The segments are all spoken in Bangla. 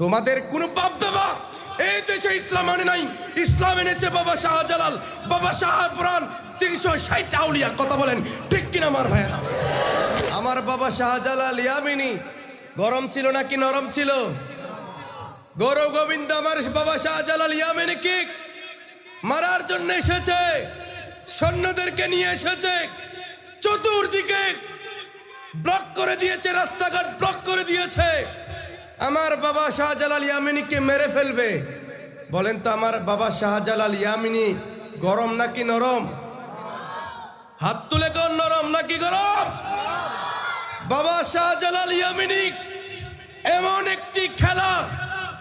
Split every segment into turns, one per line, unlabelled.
তোমাদের কোন বাপ দাদা এই দেশে ইসলাম আনে নাই। ইসলাম এনেছে বাবা শাহজালাল। বাবা শাহ শাহপুরান তিনশো ষাট আউলিয়া। কথা বলেন, ঠিক কিনা আমার ভাইয়েরা? আমার বাবা শাহজালাল ইয়ামিনী, গরম ছিল নাকি নরম ছিল? গৌরব গোবিন্দ আমার বাবা শাহজালাল ইয়ামিনী কি? মারার জন্য এসেছে, সৈন্যদেরকে নিয়ে এসেছে, চতুর্দিকে ব্লক করে দিয়েছে রাস্তাঘাট ব্লক আমার বাবা শাহজালাল ইয়ামিনীকে মেরে ফেলবে। বলেন তো আমার বাবা শাহজালাল ইয়ামিনী গরম নাকি নরম? হাত তুলে কোন, নরম নাকি গরম? বাবা শাহজালাল ইয়ামিনী এমন একটি খেলা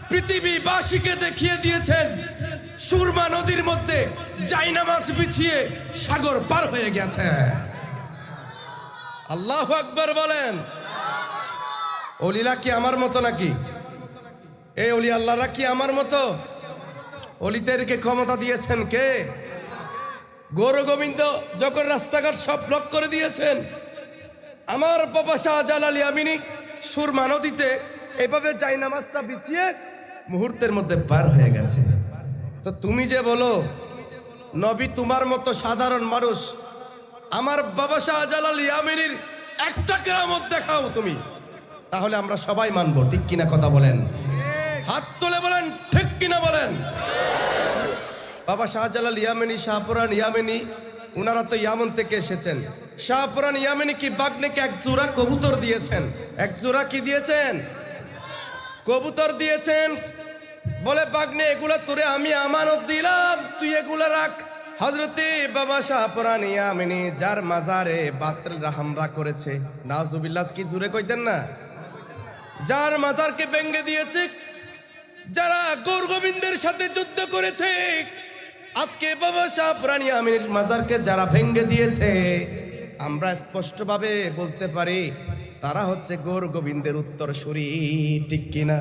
পৃথিবীবাসীকে দেখিয়ে দিয়েছেন। সুরমা নদীর মধ্যে জাইনা মাছ বিছিয়ে সাগর পার হয়ে গেছে। আল্লাহ আকবর বলেন। অলিরা কি আমার মতো নাকি? এই অলি আল্লাহরা কি আমার মতো? অলিদেরকে ক্ষমতা দিয়েছেন কে? গৌর গোবিন্দ যখন রাস্তাঘাট সব ব্লক করে দিয়েছেন, আমার বাবা শাহজালাল ইয়ামিনী সুরমা নদীতে এভাবে যাই নামাজটা বিছিয়ে মুহূর্তের মধ্যে পার হয়ে গেছে। তো তুমি যে বলো, নবী তোমার মতো সাধারণ মানুষ, আমার বাবা শাহজালাল ইয়ামিনীর একটা কেরামত দেখাও তুমি। তাহলে আমরা সবাই মানবো ঠিক কিনা কথা বলেন? হাত তুলে বলেন ঠিক কিনা বলেন? বাবা শাহজালাল ইয়ামিনী শাহপুরান ইয়ামিনী উনারা তো ইয়ামন থেকে এসেছেন। শাহপুরান ইয়ামিনী কি বাগনেকে এক জোড়া কবুতর দিয়েছেন? এক জোড়া কি দিয়েছেন? কবুতর দিয়েছেন। বলে বাগনে এগুলা তোরে আমি আমানত দিলাম। তুই এগুলা রাখ। হজরতে বাবা শাহপুরান ইয়ামিনী যার মাজারে বাত্রেলরা হামলা করেছে। নাজুবিল্লাহ কি জুড়ে কইতেন না? যার মাজারকে ভেঙ্গে দিয়েছে, যারা গৌর গোবিন্দের সাথে যুদ্ধ করেছে, আজকে বাবা শাহ প্রাণী আমির মাজারকে যারা ভেঙ্গে দিয়েছে, আমরা স্পষ্টভাবে বলতে পারি, তারা হচ্ছে গৌর গোবিন্দের উত্তর সুরি ঠিক কিনা?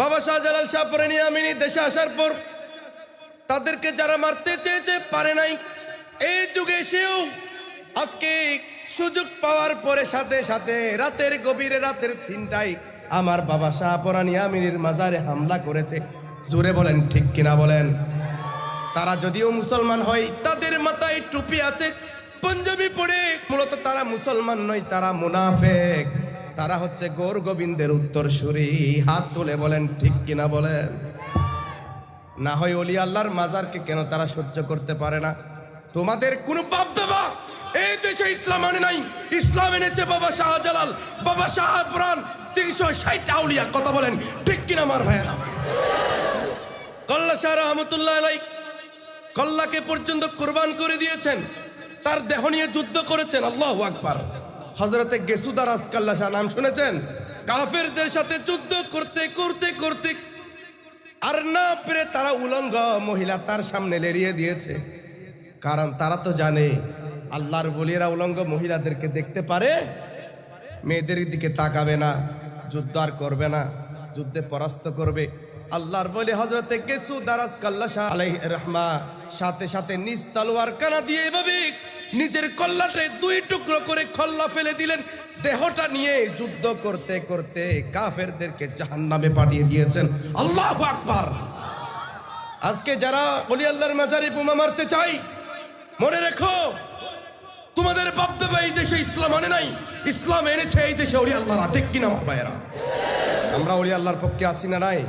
বাবা শাহজালাল শাহ প্রাণী আমিনী দেশে আসার পর, তাদেরকে যারা মারতে চেয়েছে, পারে নাই। এই যুগে সেও আজকে সুযোগ পাওয়ার পরে সাথে সাথে রাতের গভীরে রাতের তিনটায় আমার বাবা শাহপরানি আমিনীর মাজারে হামলা করেছে। জোরে বলেন, ঠিক কিনা বলেন? তারা যদিও মুসলমান হয়, তাদের মাথায় টুপি আছে, পঞ্জাবি পড়ে মূলত তারা মুসলমান নয়, তারা মুনাফেক। তারা হচ্ছে গৌর গোবিন্দের উত্তর হাত তুলে বলেন, ঠিক কিনা বলেন? না হয় অলি আল্লাহর মাজারকে কেন তারা সহ্য করতে পারে না? তোমাদের কোন বাপ এই দেশে ইসলাম আনে নাই। ইসলাম এনেছে বাবা শাহজালাল। বাবা শাহ শাহপুরান তিনশো ষাট আউলিয়া। কথা বলেন, ঠিক কিনা আমার ভাইয়েরা? কল্লা শাহ রহমতুল্লাহ কল্লাকে পর্যন্ত কোরবান করে দিয়েছেন। তার দেহ নিয়ে যুদ্ধ করেছেন। আল্লাহ আকবার। হজরতে গেসুদার আসকাল্লা শাহ নাম শুনেছেন? কাফেরদের সাথে যুদ্ধ করতে করতে করতে। আর না পেরে তারা উলঙ্গ মহিলা তার সামনে লেরিয়ে দিয়েছে। কারণ তারা তো জানে, আল্লাহর বলিয়েরা উলঙ্গ মহিলাদেরকে দেখতে পারে, মেয়েদের দিকে তাকাবে না, যুদ্ধ আর করবে না, যুদ্ধে পরাস্ত করবে। আল্লাহর বলি হজরতে কেসু দারাস কাল্লা শাহ আলাই রহমা সাথে সাথে নিজ তালোয়ার কানা দিয়ে এভাবে নিজের কল্লাটে দুই টুকরো করে খল্লা ফেলে দিলেন। দেহটা নিয়ে যুদ্ধ করতে করতে কাফেরদেরকে জাহান্নামে পাঠিয়ে দিয়েছেন। আল্লাহ আকবার! আজকে যারা বলি আল্লাহর মাজারে বোমা মারতে চাই মনে রেখো, তোমাদের বাপদাদা এই দেশে ইসলাম আনে নাই। ইসলাম এনেছে এই দেশে ওলি আল্লাহরা ঠিক কিনা আমার ভাইয়েরা? আমরা ওলি আল্লাহর পক্ষে আছি না নাই?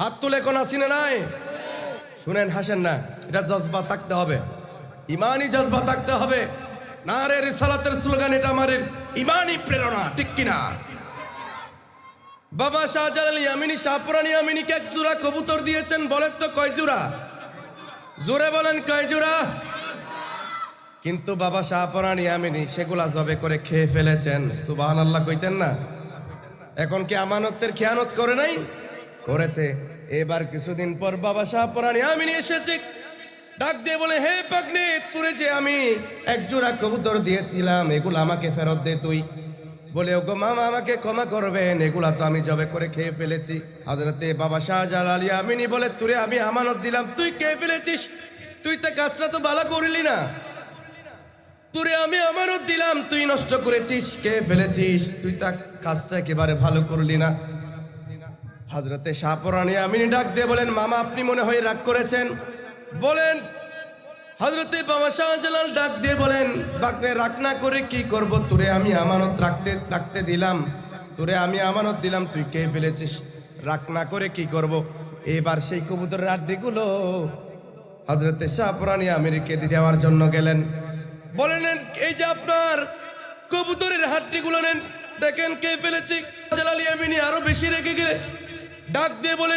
হাত তুলে কোন আছি না নাই? শুনেন, হাসেন না, এটা জজবা থাকতে হবে। ইমানই জজবা থাকতে হবে। না রে রিসালাতের স্লোগান এটা আমার ইমানই প্রেরণা, ঠিক কিনা? বাবা শাহজালাল ইয়ামিনী শাহপুরানি ইয়ামিনীকে এক জোড়া কবুতর দিয়েছেন, বলেন তো কয় জোড়া? জোরে বলেন কয় জোড়া? কিন্তু বাবা শাহপরাণী আমিনি সেগুলা জবে করে খেয়ে ফেলেছেন। সুবাহান আল্লাহ কইতেন না? এখন কি আমানতের খেয়ানত করে নাই? করেছে। এবার কিছুদিন পর বাবা শাহপরাণী আমিনি এসেছে। ডাক দিয়ে বলে, হে পাগনে তোরে যে আমি এক জোড়া কবুতর দিয়েছিলাম, এগুলো আমাকে ফেরত দে তুই। বলে, ওগো মামা, আমাকে ক্ষমা করবেন, এগুলা তো আমি জবে করে খেয়ে ফেলেছি। হাজরতে বাবা শাহজালাল আমিনি বলে, তুরে আমি আমানত দিলাম, তুই খেয়ে ফেলেছিস? তুই তো কাজটা তো ভালো করলি না। তোরে আমি আমানত দিলাম, তুই নষ্ট করেছিস, কে ফেলেছিস? তুই তা কাজটা একেবারে ভালো করলি না। হাজরতে শাহপরানি আমিনী ডাক দিয়ে বলেন, মামা, আপনি মনে হয় রাগ করেছেন? বলেন, হজরতে বাবা শাহজালাল ডাক দিয়ে বলেন বাকনে রাগ না করে কি করব? তোরে আমি আমানত রাখতে রাখতে দিলাম। তোরে আমি আমানত দিলাম, তুই কে ফেলেছিস? রাগ না করে কি করব? এবার সেই কবুতরের আড্ডিগুলো হজরতে শাহপুরানি আমিরকে দেওয়ার জন্য গেলেন। বলেন এই যে আপনার কবুতরের হাড্ডিগুলো নেন, দেখেন কে ফেলেছি। জালালি আমিনী আরও বেশি রেগে গেলে ডাক দিয়ে বলে,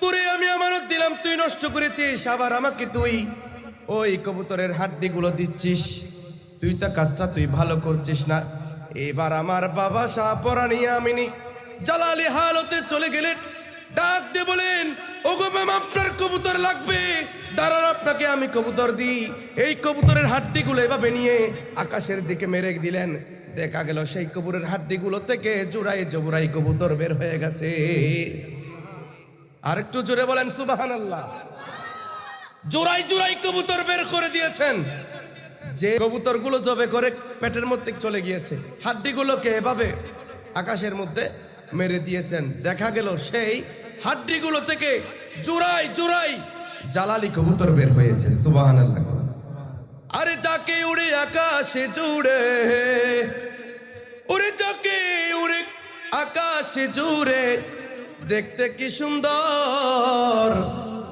তোরে আমি আমানত দিলাম, তুই নষ্ট করেছিস, আবার আমাকে তুই ওই কবুতরের হাড্ডিগুলো দিচ্ছিস। তুই তা কাজটা তুই ভালো করছিস না। এবার আমার বাবা শাহপরানি আমিনী জালালি হালতে চলে গেলেন। ডাক দিয়ে বলেন, ওগো ম্যাম, আপনার কবুতর লাগবে। দাঁড়ান, আপনাকে আমি কবুতর দিই। এই কবুতরের হাড্ডিগুলো এভাবে নিয়ে আকাশের দিকে মেরে দিলেন। দেখা গেল সেই কবুরের হাড্ডিগুলো থেকে জোড়াই জোড়াই কবুতর বের হয়ে গেছে। আর একটু জোরে বলেন সুবাহান আল্লাহ জোড়াই জোড়াই কবুতর বের করে দিয়েছেন। যে কবুতরগুলো জবে করে পেটের মধ্যে চলে গিয়েছে, হাড্ডিগুলোকে এভাবে আকাশের মধ্যে মেরে দিয়েছেন। দেখা গেল সেই হাড্ডিগুলো থেকে জোড়াই জোড়াই জালালি কবুতর বের হয়েছে সুবাহান আরে যাকে উড়ে আকাশে জুড়ে উড়ে যাকে উড়ে আকাশে জুড়ে দেখতে কি সুন্দর।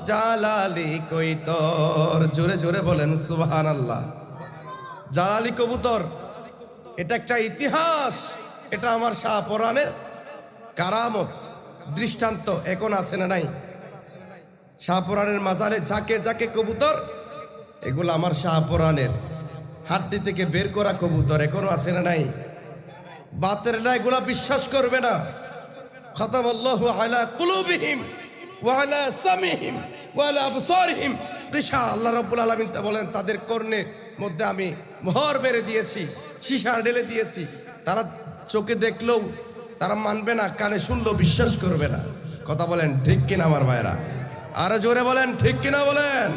জালালি কৈতর জোরে জোরে বলেন সুবাহান আল্লাহ জালালি কবুতর এটা একটা ইতিহাস এটা আমার শাহ পরাণের কারামত। দৃষ্টান্ত এখন আছে না নাই? শাহপুরাণের মাজারে যাকে যাকে কবুতর, এগুলো আমার শাহপুরাণের হাড্ডি থেকে বের করা কবুতর এখনও আছে না নাই? বাতের না এগুলা বিশ্বাস করবে না। খতম আল্লাহ আল্লাহ আলামিন বলেন, তাদের মধ্যে আমি মোহর দিয়েছি ঢেলে দিয়েছি। তারা চোখে দেখলেও তারা মানবে না, কানে শুনলো বিশ্বাস করবে না। কথা বলেন, ঠিক কিনা আমার ভাইরা আরও জোরে বলেন, ঠিক কিনা বলেন?